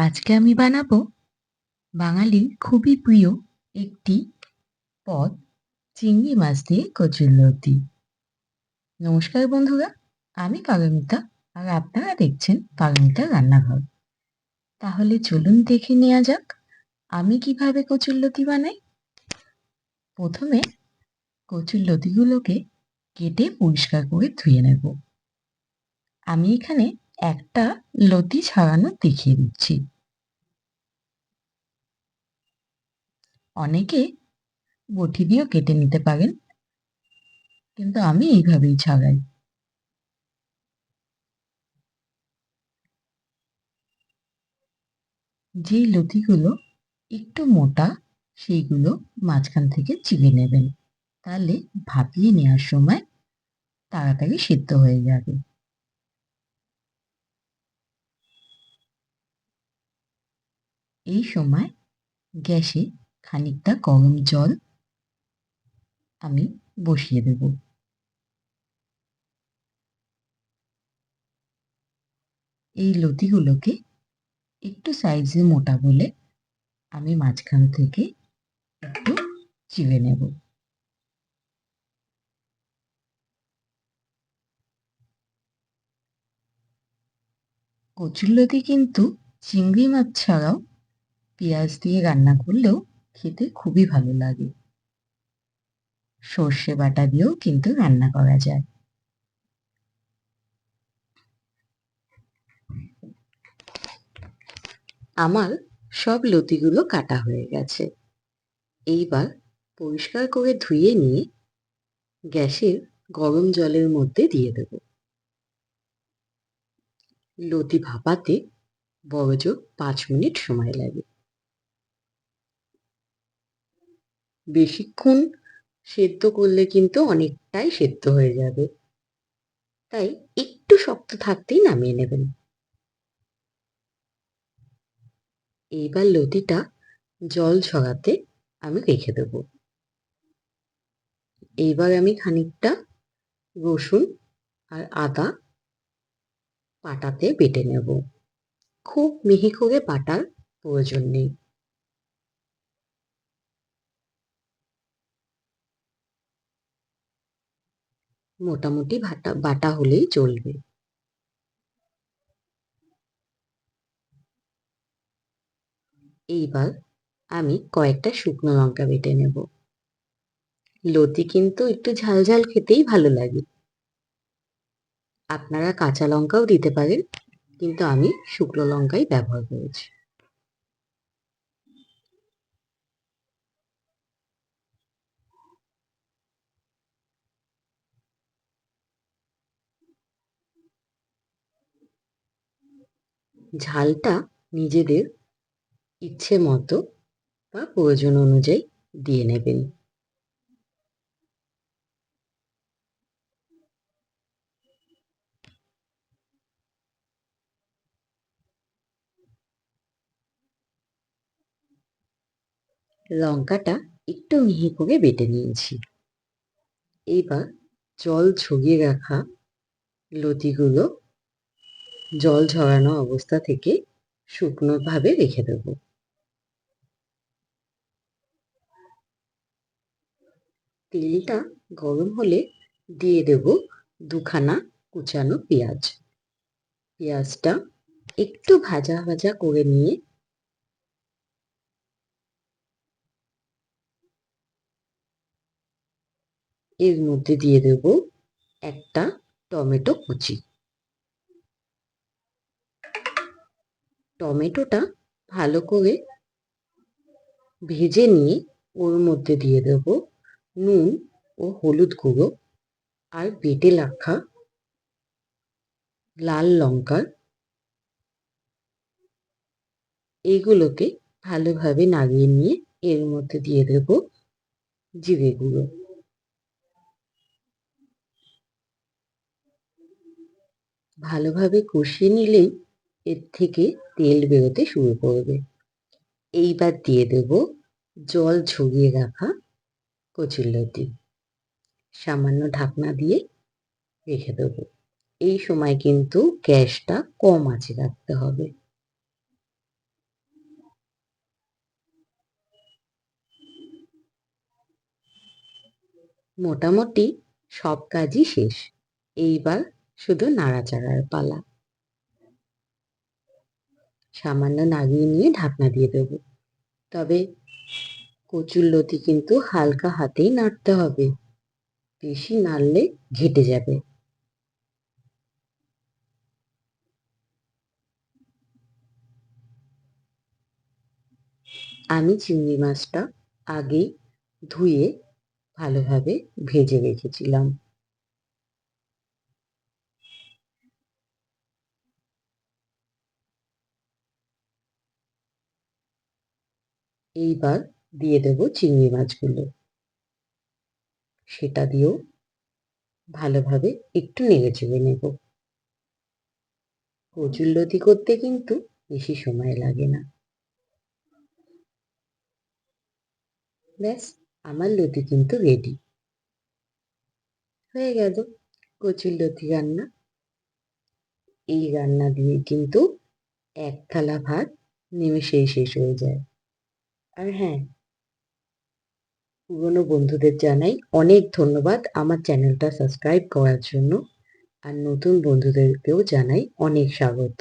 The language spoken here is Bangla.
আজকে আমি বানাবো বাঙালির খুবই প্রিয় একটি পদ, চিংড়ি মাছ দিয়ে কচুরলতি নমস্কার বন্ধুরা, আমি পারমিতা আর আপনারা দেখছেন পারমিতা রান্নাঘর। তাহলে চলুন দেখে নেওয়া যাক, আমি কীভাবে কচুরলতি বানাই। প্রথমে কচুরলতিগুলোকে কেটে পরিষ্কার করে ধুয়ে নেব। আমি এখানে একটা লতি ছাড়ানো দেখিয়ে দিচ্ছি। অনেকে বটি দিয়েও কেটে নিতে পারেন, কিন্তু আমি এইভাবেই ছাড়াই। যেই লতিগুলো একটু মোটা, সেইগুলো মাঝখান থেকে চিবে নেবেন। তাহলে ভাপিয়ে নেওয়ার সময় তাড়াতাড়ি সিদ্ধ হয়ে যাবে। এই সময় গ্যাসে খানিকটা গরম জল আমি বসিয়ে দেব। এই লতিগুলোকে একটু সাইজে মোটা বলে আমি মাঝখান থেকে একটু চিড়ে নেব। কচুরলতি কিন্তু চিংড়ি মাছ ছাড়াও পেঁয়াজ দিয়ে রান্না করলেও খেতে খুবই ভালো লাগে। সর্ষে বাটা দিয়েও কিন্তু রান্না করা যায়। আমার সব লতিগুলো কাটা হয়ে গেছে। এইবার পরিষ্কার করে ধুয়ে নিয়ে গ্যাসের গরম জলের মধ্যে দিয়ে দেব। লতি ভাপাতে বড়জোর পাঁচ মিনিট সময় লাগে। বেশিক্ষণ সেদ্ধ করলে কিন্তু অনেকটাই সেদ্ধ হয়ে যাবে। তাই একটু শক্ত থাকতেই নামিয়ে নেবেন। এইবার লতিটা জল ছড়াতে আমি রেখে দেব। এইবার আমি খানিকটা রসুন আর আদা পাটাতে বেটে নেব। খুব মিহি করে বাটার প্রয়োজন নেই। মোটামুটি ভাটা, বাটা হলেই চলবে। এইবার আমি কয়েকটা শুকনো লঙ্কা বেটে নেব। লতি কিন্তু একটু ঝাল ঝাল খেতেই ভালো লাগে। আপনারা কাঁচা লঙ্কাও দিতে পারেন, কিন্তু আমি শুকনো লঙ্কাই ব্যবহার করেছি। ঝালটা নিজেদের ইচ্ছে মতো বা প্রয়োজন অনুযায়ী দিয়ে নেবেন। লঙ্কাটা একটু মিহি করে বেটে নিয়েছি। এবার জল ছড়িয়ে রাখা লতিগুলো জল ঝরানো অবস্থা থেকে শুকনোভাবে রেখে দেব। তেলটা গরম হলে দিয়ে দেব দুখানা কুচানো পেঁয়াজ। পেঁয়াজটা একটু ভাজা ভাজা করে নিয়ে এর মধ্যে দিয়ে দেব একটা টমেটো কুচি। টমেটোটা ভালো করে ভেজে নিয়ে ওর মধ্যে দিয়ে দেব নুন ও হলুদ গুঁড়ো আর বেটে রাখা লাল লঙ্কার এইগুলোকে ভালোভাবে নাড়িয়ে নিয়ে এর মধ্যে দিয়ে দেব জিরে গুঁড়ো। ভালোভাবে কষিয়ে নিলেই এর থেকে তেল বেরোতে শুরু করবে। এইবার দিয়ে দেব জল ঝরিয়ে রাখা কচুরলতি সামান্য ঢাকনা দিয়ে রেখে দেব। এই সময় কিন্তু গ্যাসটা কম আঁচে রাখতে হবে। মোটামুটি সব কাজই শেষ। এইবার শুধু নাড়াচাড়ার পালা। সামান্য নাগিয়ে নিয়ে ঢাকনা দিয়ে দেবো। তবে কচুর লতি কিন্তু হালকা হাতেই নাড়তে হবে। বেশি নাড়লে ঘেটে যাবে। আমি চিংড়ি মাছটা আগেই ধুয়ে ভালোভাবে ভেজে রেখেছিলাম। এইবার দিয়ে দেব চিংড়ি মাছগুলো। সেটা দিয়েও ভালোভাবে একটু নেড়ে চেড়ে নেব। কচুরলতি করতে কিন্তু বেশি সময় লাগে না। ব্যাস, আমার লতি কিন্তু রেডি হয়ে গেল কচুর লতি রান্না। এই রান্না দিয়ে কিন্তু এক থালা ভাত নিমেষেই শেষ হয়ে যায়। আর হ্যাঁ পুরনো বন্ধুদের জানাই অনেক ধন্যবাদ আমার চ্যানেলটা সাবস্ক্রাইব করার জন্য। আর নতুন বন্ধুদেরকেও জানাই অনেক স্বাগত।